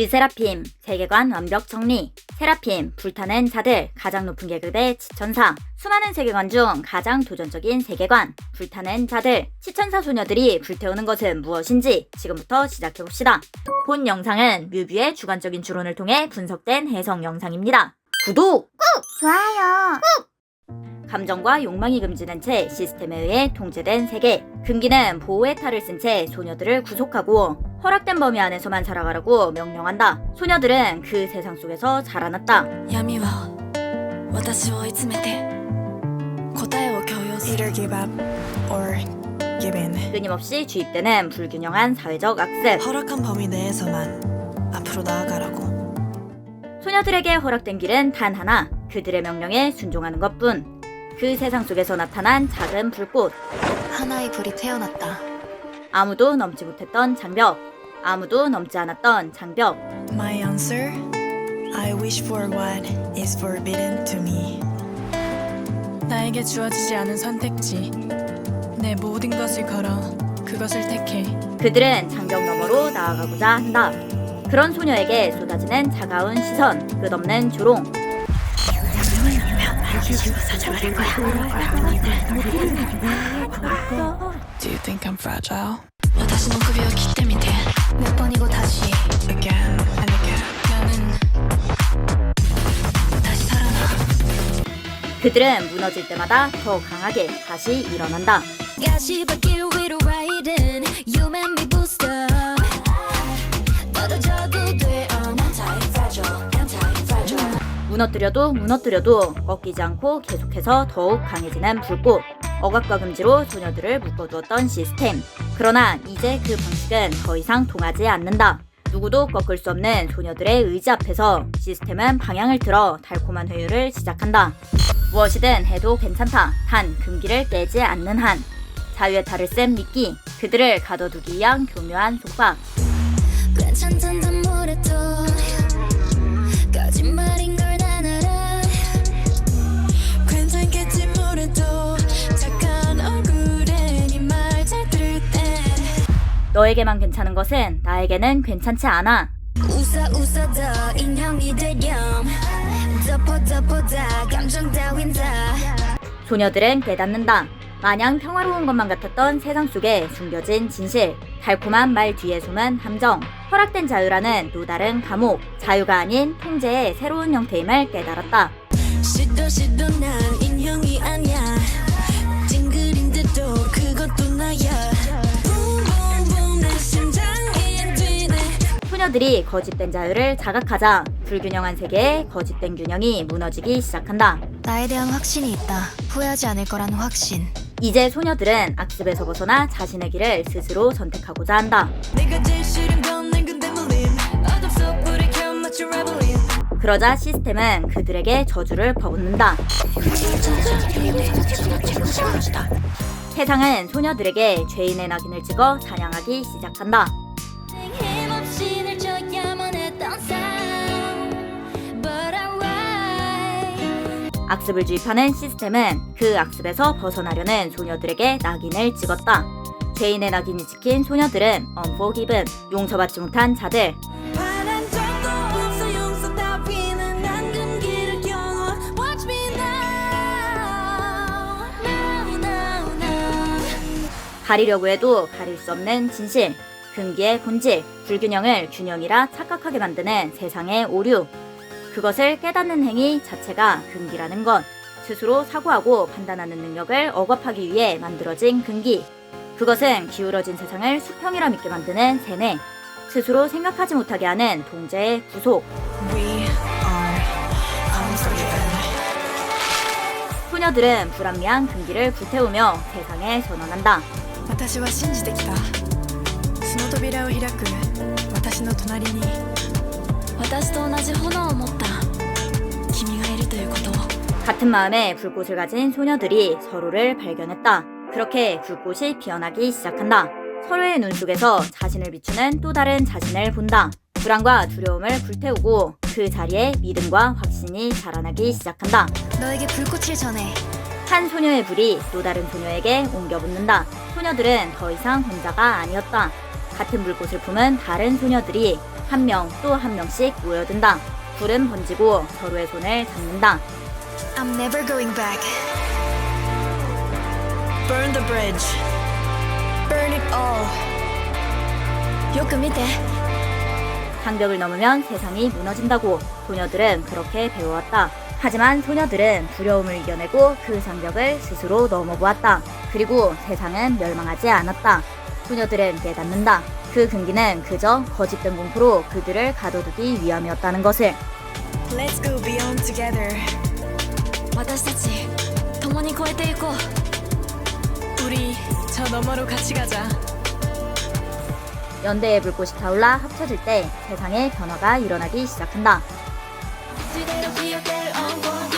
르세라핌 세계관 완벽 정리. 세라핌 불타는 자들 가장 높은 계급의 지천사 수많은 세계관 중 가장 도전적인 세계관 불타는 자들. 시천사 소녀들이 불태우는 것은 무엇인지 지금부터 시작해봅시다. 본 영상은 뮤비의 주관적인 추론을 통해 분석된 해석 영상입니다. 구독! 좋아요. 감정과 욕망이 금지된 채 시스템에 의해 통제된 세계. 금기는 보호의 탈을 쓴 채 소녀들을 구속하고 허락된 범위 안에서만 살아가라고 명령한다. 소녀들은 그 세상 속에서 자라났다. 闇は私を追い詰めて答えを強要する Either give up or give in. 끊임없이 주입되는 불균형한 사회적 악습. 허락한 범위 내에서만 앞으로 나아가라고. 소녀들에게 허락된 길은 단 하나. 그들의 명령에 순종하는 것뿐. 그 세상 속에서 나타난 작은 불꽃. 하나의 불이 태어났다 아무도 넘지 못했던 장벽. 아무도 넘지 않았던 장벽. My answer: I wish for what is forbidden to me. 나에게 주어지지 않은 선택지. 내 모든 것을 걸어 그것을 택해. 그들은 장벽 너머로 나아가고자 한다. 그런 소녀에게 쏟아지는 차가운 시선, 끝없는 조롱. Do you think I'm fragile? 私の首を切ってみて몇 번이고 다시 Again and again. 나는 다시 살아나 그들은 무너질 때마다 더 강하게 다시 일어난다. 가시밭길 위로 riding You make me boost 무너뜨려도 무너뜨려도 꺾이지 않고 계속해서 더욱 강해지는 불꽃. 억압과 금지로 소녀들을 묶어두었던 시스템. 그러나 이제 그 방식은 더 이상 통하지 않는다. 누구도 꺾을 수 없는 소녀들의 의지 앞에서 시스템은 방향을 틀어 달콤한 회유를 시작한다. 무엇이든 해도 괜찮다. 단 금기를 깨지 않는 한. 자유의 탈을 쓴 미끼. 그들을 가둬두기 위한 교묘한 속박. 괜찮단 너에게만 괜찮은 것은 나에게는 괜찮지 않아. 웃어 웃어 더 인형이 되렴. 덮어 덮어 다 감정 따윈 다. 소녀들은 깨닫는다. 마냥 평화로운 것만 같았던 세상 속에 숨겨진 진실, 달콤한 말 뒤에 숨은 함정, 허락된 자유라는 또 다른 감옥, 자유가 아닌 통제의 새로운 형태임을 깨달았다. 시도 시도 난 인형이 아니야. 찡그린데도 그것도 나야 소녀들이 거짓된 자유를 자각하자 불균형한 세계의 거짓된 균형이 무너지기 시작한다. 나에 대한 확신이 있다 후회하지 않을 거라는 확신 이제 소녀들은 악습에서 벗어나 자신의 길을 스스로 선택하고자 한다. 그러자 시스템은 그들에게 저주를 퍼붓는다. 세상은 소녀들에게 죄인의 낙인을 찍어 사냥하기 시작한다. 악습을 주입하는 시스템은 그 악습에서 벗어나려는 소녀들에게 낙인을 찍었다. 죄인의 낙인이 찍힌 소녀들은 unforgiven, 용서받지 못한 자들, 가리려고 해도 가릴 수 없는 진실, 금기의 본질, 불균형을 균형이라 착각하게 만드는 세상의 오류. 그것을 깨닫는 행위 자체가 금기라는 것. 스스로 사고하고 판단하는 능력을 억압하기 위해 만들어진 금기. 그것은 기울어진 세상을 수평이라 믿게 만드는 세뇌. 스스로 생각하지 못하게 하는 동제의 구속. 소녀들은 불합리한 금기를 불태우며 세상에 전원한다. 같은 마음에 불꽃을 가진 소녀들이 서로를 발견했다. 그렇게 불꽃이 피어나기 시작한다. 서로의 눈 속에서 자신을 비추는 또 다른 자신을 본다. 불안과 두려움을 불태우고 그 자리에 믿음과 확신이 자라나기 시작한다. 너에게 불꽃을 전해 한 소녀의 불이 또 다른 소녀에게 옮겨 붙는다. 소녀들은 더 이상 혼자가 아니었다. 같은 불꽃을 품은 다른 소녀들이 한 명 또 한 명씩 모여든다. 불은 번지고 서로의 손을 잡는다. I'm never going back. Burn the bridge. Burn it all. よく見て 장벽을 넘으면 세상이 무너진다고 소녀들은 그렇게 배워왔다. 하지만 소녀들은 두려움을 이겨내고 그 장벽을 스스로 넘어보았다. 그리고 세상은 멸망하지 않았다. 소녀들은 깨닫는다. 그 근기는 그저 거짓된 공포로 그들을 가둬두기 위함이었다는 것을. Let's go beyond together. 私たち共に越えていこう 우리 저 너머로 같이 가자. 연대의 불꽃이 타올라 합쳐질 때 세상에 변화가 일어나기 시작한다. 그대로 기억대로 unforgiven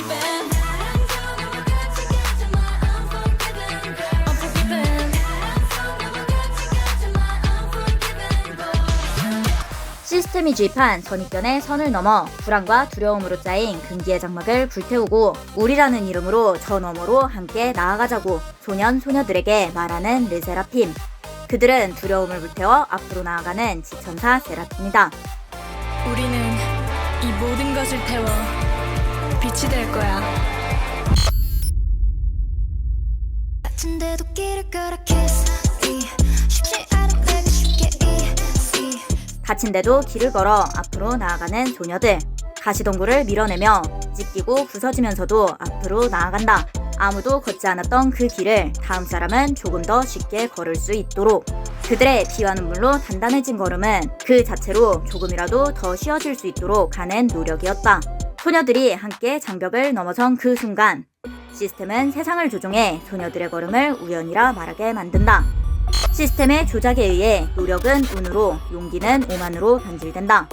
시스템이 주입한 선입견의 선을 넘어 불안과 두려움으로 짜인 금기의 장막을 불태우고 우리라는 이름으로 저 너머로 함께 나아가자고 소년 소녀들에게 말하는 르세라핌. 그들은 두려움을 불태워 앞으로 나아가는 지천사 세라핌이다. 우리는 이 모든 것을 태워 빛이 될 거야. 같은데도 길을 걸어 kiss 쉽지 다친데도 길을 걸어 앞으로 나아가는 소녀들. 가시동굴을 밀어내며 찢기고 부서지면서도 앞으로 나아간다. 아무도 걷지 않았던 그 길을 다음 사람은 조금 더 쉽게 걸을 수 있도록. 그들의 피와 눈물로 단단해진 걸음은 그 자체로 조금이라도 더 쉬워질 수 있도록 하는 노력이었다. 소녀들이 함께 장벽을 넘어선 그 순간, 시스템은 세상을 조종해 소녀들의 걸음을 우연이라 말하게 만든다. 시스템의 조작에 의해 노력은 운으로, 용기는 오만으로 변질된다.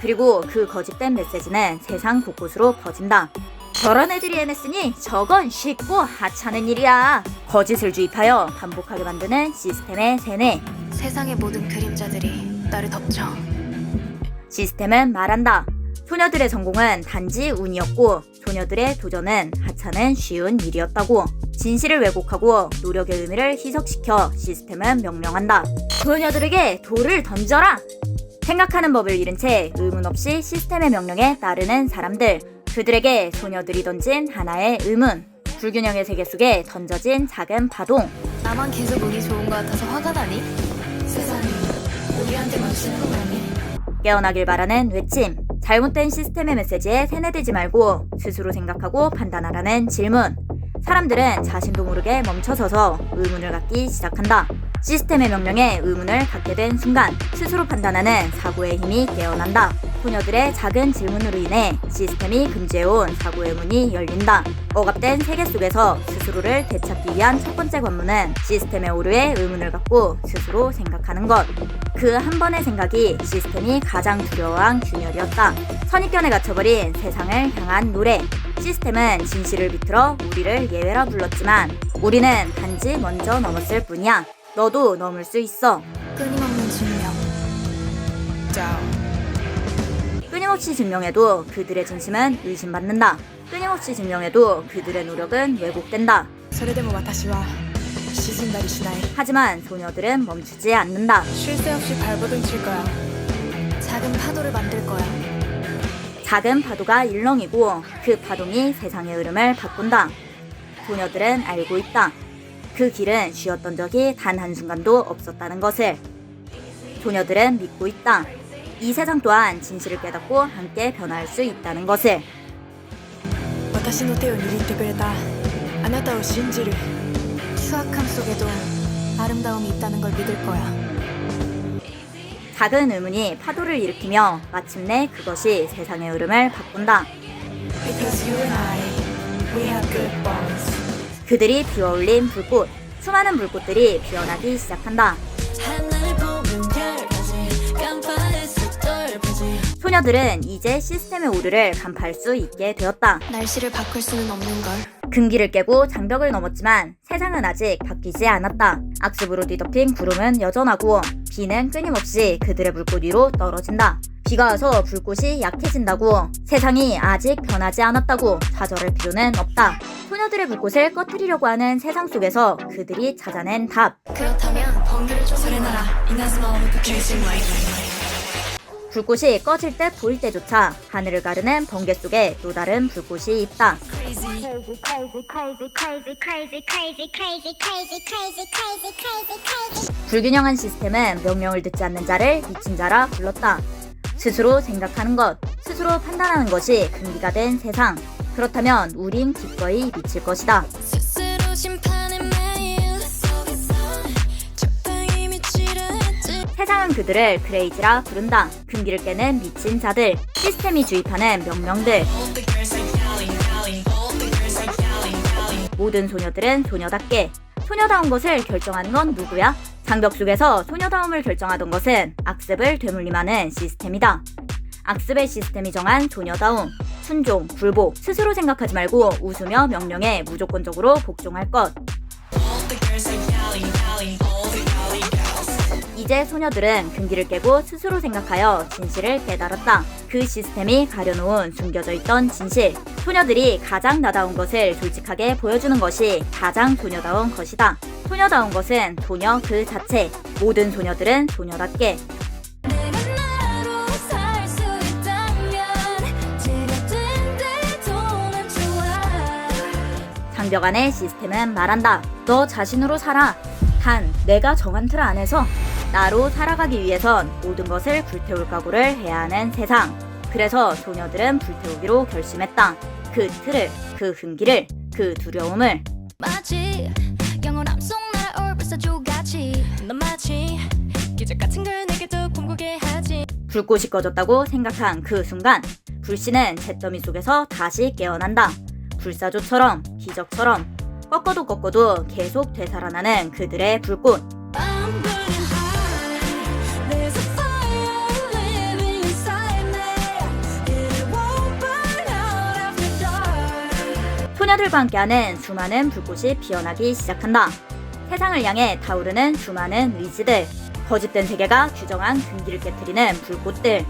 그리고 그 거짓된 메시지는 세상 곳곳으로 퍼진다. 저런 애들이 해냈으니 저건 쉽고 하찮은 일이야. 거짓을 주입하여 반복하게 만드는 시스템의 세뇌. 세상의 모든 그림자들이 나를 덮쳐 시스템은 말한다. 소녀들의 성공은 단지 운이었고 소녀들의 도전은 하찮은 쉬운 일이었다고. 진실을 왜곡하고 노력의 의미를 희석시켜 시스템은 명령한다. 소녀들에게 돌을 던져라! 생각하는 법을 잃은 채 의문 없이 시스템의 명령에 따르는 사람들. 그들에게 소녀들이 던진 하나의 의문. 불균형의 세계 속에 던져진 작은 파동. 나만 계속 운이 좋은 것 같아서 화가 나니? 세상이 우리한테만 치는 거라니 깨어나길 바라는 외침. 잘못된 시스템의 메시지에 세뇌되지 말고 스스로 생각하고 판단하라는 질문. 사람들은 자신도 모르게 멈춰서서 의문을 갖기 시작한다. 시스템의 명령에 의문을 갖게 된 순간 스스로 판단하는 사고의 힘이 깨어난다. 소녀들의 작은 질문으로 인해 시스템이 금지해온 사고의 문이 열린다. 억압된 세계 속에서 스스로를 되찾기 위한 첫 번째 관문은 시스템의 오류에 의문을 갖고 스스로 생각하는 것. 그 한 번의 생각이 시스템이 가장 두려워한 균열이었다. 선입견에 갇혀버린 세상을 향한 노래. 시스템은 진실을 비틀어 우리를 예외라 불렀지만 우리는 단지 먼저 넘었을 뿐이야. 너도 넘을 수 있어. 끊임없는 증명 down. 끊임없이 증명해도 그들의 진심은 의심받는다. 끊임없이 증명해도 그들의 노력은 왜곡된다. それでも私は沈んだりしない 하지만 소녀들은 멈추지 않는다. 쉴 새 없이 발버둥 칠 거야 작은 파도를 만들 거야 작은 파도가 일렁이고 그 파동이 세상의 흐름을 바꾼다. 소녀들은 알고 있다. 그 길은 쉬었던 적이 단 한순간도 없었다는 것을. 소녀들은 믿고 있다. 이 세상 또한 진실을 깨닫고 함께 변화할 수 있다는 것을. 私の手を握ってくれたあなたを信じる 추악함 속에도 아름다움이 있다는 걸 믿을 거야 작은 의문이 파도를 일으키며 마침내 그것이 세상의 흐름을 바꾼다. I 그들이 피어올린 불꽃. 수많은 불꽃들이 피어나기 시작한다. 소녀들은 이제 시스템의 오류를 간파할 수 있게 되었다. 날씨를 바꿀 수는 없는 걸. 금기를 깨고 장벽을 넘었지만 세상은 아직 바뀌지 않았다. 악습으로 뒤덮인 구름은 여전하고 비는 끊임없이 그들의 물꽃 위로 떨어진다. 비가 와서 불꽃이 약해진다고 세상이 아직 변하지 않았다고 좌절할 필요는 없다. 소녀들의 불꽃을 꺼트리려고 하는 세상 속에서 그들이 찾아낸 답. 그렇다면 번개를 조절해놔라. 불꽃이 꺼질 때 보일 때조차 하늘을 가르는 번개 속에 또 다른 불꽃이 있다. 불균형한 시스템은 명령을 듣지 않는 자를 미친 자라 불렀다. 스스로 생각하는 것, 스스로 판단하는 것이 금기가 된 세상. 그렇다면 우린 기꺼이 미칠 것이다. 세상은 그들을 크레이지라 부른다. 금기를 깨는 미친 자들. 시스템이 주입하는 명령들. 모든 소녀들은 소녀답게 소녀다운 것을 결정하는 건 누구야? 장벽 속에서 소녀다움을 결정하던 것은 악습을 되물림하는 시스템이다. 악습의 시스템이 정한 소녀다움, 순종, 굴복, 스스로 생각하지 말고 웃으며 명령에 무조건적으로 복종할 것. 이제 소녀들은 금기를 깨고 스스로 생각하여 진실을 깨달았다. 그 시스템이 가려놓은 숨겨져 있던 진실. 소녀들이 가장 나다운 것을 솔직하게 보여주는 것이 가장 소녀다운 것이다. 소녀다운 것은 소녀 그 자체. 모든 소녀들은 소녀답게 장벽 안의 시스템은 말한다. 너 자신으로 살아. 단, 내가 정한 틀 안에서 나로 살아가기 위해선 모든 것을 불태울 각오를 해야 하는 세상. 그래서 소녀들은 불태우기로 결심했다. 그 틀을, 그 흥기를, 그 두려움을. 마치 영원함 속 나를 올블사 조같이 넌 마치 기적 같은 걸 내게도 꿈꾸게 하지 불꽃이 꺼졌다고 생각한 그 순간, 불씨는 잿더미 속에서 다시 깨어난다. 불사조처럼, 기적처럼, 꺾어도 꺾어도 계속 되살아나는 그들의 불꽃. 소녀들과 함께하는 수많은 불꽃이 피어나기 시작한다. 세상을 향해 타오르는 수많은 의지들, 거짓된 세계가 규정한 금기를 깨뜨리는 불꽃들.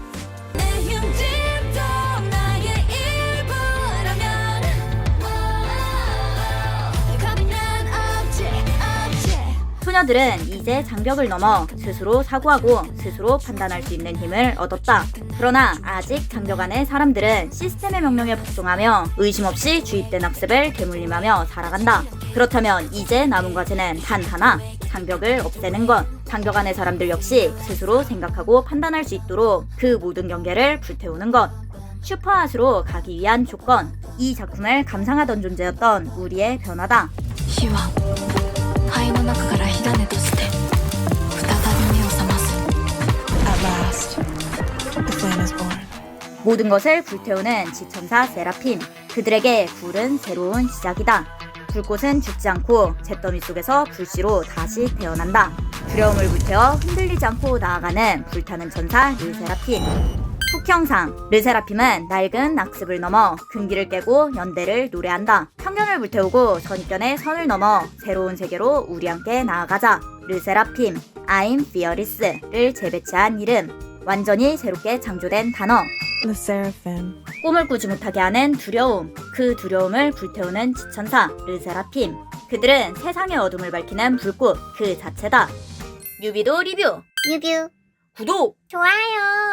소녀들은 이 제 장벽을 넘어 스스로 사고하고 스스로 판단할 수 있는 힘을 얻었다. 그러나 아직 장벽 안의 사람들은 시스템의 명령에 복종하며 의심 없이 주입된 학습을 되물림하며 살아간다. 그렇다면 이제 남은 과제는 단 하나. 장벽을 없애는 것. 장벽 안의 사람들 역시 스스로 생각하고 판단할 수 있도록 그 모든 경계를 불태우는 것. 슈퍼핫으로 가기 위한 조건. 이 작품을 감상하던 존재였던 우리의 변화다. 火は灰の中から火種として At last, the flame is born. 모든 것을 불태우는 지천사 세라핀. 그들에게 불은 새로운 시작이다. 불꽃은 죽지 않고 잿더미 속에서 불씨로 다시 태어난다. 두려움을 불태워 흔들리지 않고 나아가는 불타는 천사 르세라핌. 훅형상 르세라핌은 낡은 악습을 넘어 금기를 깨고 연대를 노래한다. 편견을 불태우고 선입견의 선을 넘어 새로운 세계로 우리 함께 나아가자. 르세라핌 I'm fearless를 재배치한 이름. 완전히 새롭게 창조된 단어. The seraphim. 꿈을 꾸지 못하게 하는 두려움, 그 두려움을 불태우는 지천사 르세라핌. 그들은 세상의 어둠을 밝히는 불꽃 그 자체다. 뮤비도 리뷰, 유뷰 구독! 좋아요.